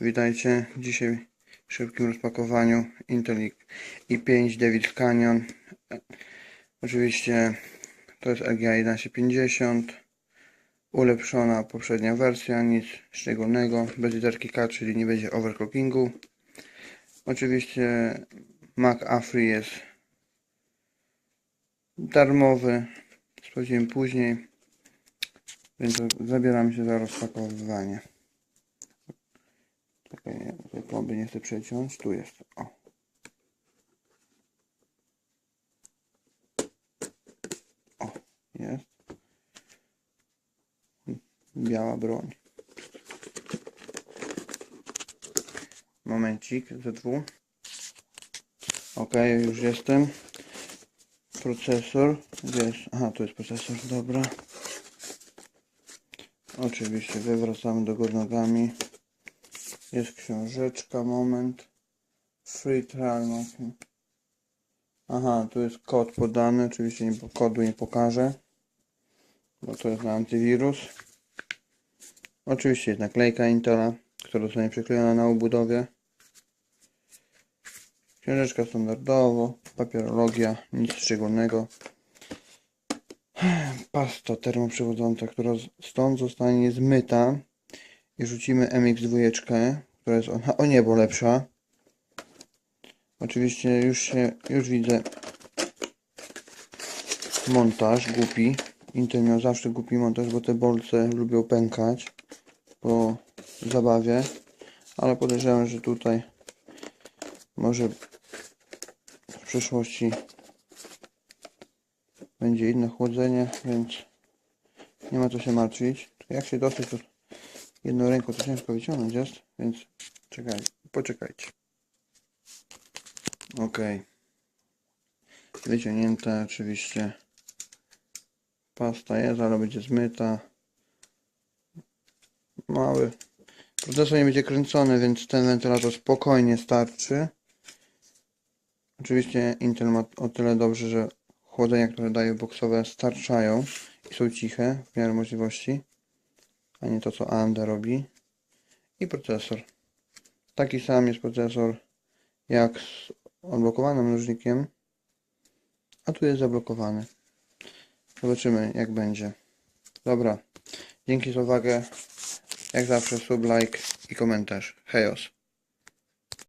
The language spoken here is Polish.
Witajcie. Dzisiaj w szybkim rozpakowaniu Intel i5 David Canyon. Oczywiście to jest RGA 1150. Ulepszona poprzednia wersja, nic szczególnego. Bez literki K, czyli nie będzie overclockingu. Oczywiście Mac Afri jest darmowy. Sprawdzimy później. Więc zabieramy się za rozpakowywanie. Tej plomby nie chcę przeciąć. Tu jest. O. O, jest. Biała broń. Momencik, ZW. Ok, już jestem. Procesor. Gdzie jest? Aha, tu jest procesor, dobra. Oczywiście wywracamy do góry nogami. Jest książeczka, moment. Free trial. Aha, tu jest kod podany. Oczywiście nie, kodu nie pokażę. Bo to jest na antywirus. Oczywiście jest naklejka Intela, która zostanie przyklejona na obudowie. Książeczka standardowo, papierologia, nic szczególnego. Pasta termoprzewodząca, która stąd zostanie zmyta i rzucimy MX2, która jest o, o niebo lepsza. Oczywiście już się, już widzę montaż głupi. Intel miał zawsze głupi montaż, bo te bolce lubią pękać po zabawie, ale podejrzewam, że tutaj może w przyszłości będzie inne chłodzenie, więc nie ma co się martwić. Jak się dosyć, to jedną ręką to ciężko wyciągnąć jest, więc czekaj, poczekajcie. Ok. Wyciągnięte oczywiście. Pasta jest, ale będzie zmyta. Mały. Procesor nie będzie kręcony, więc ten wentylator spokojnie starczy. Oczywiście Intel ma o tyle dobrze, że chłodzenia, które daje boksowe starczają i są ciche w miarę możliwości, a nie to co AMD robi. I procesor. Taki sam jest procesor jak z odblokowanym mnożnikiem, a tu jest zablokowany. Zobaczymy jak będzie. Dobra, dzięki za uwagę. Jak zawsze sub, like i komentarz. Hejos.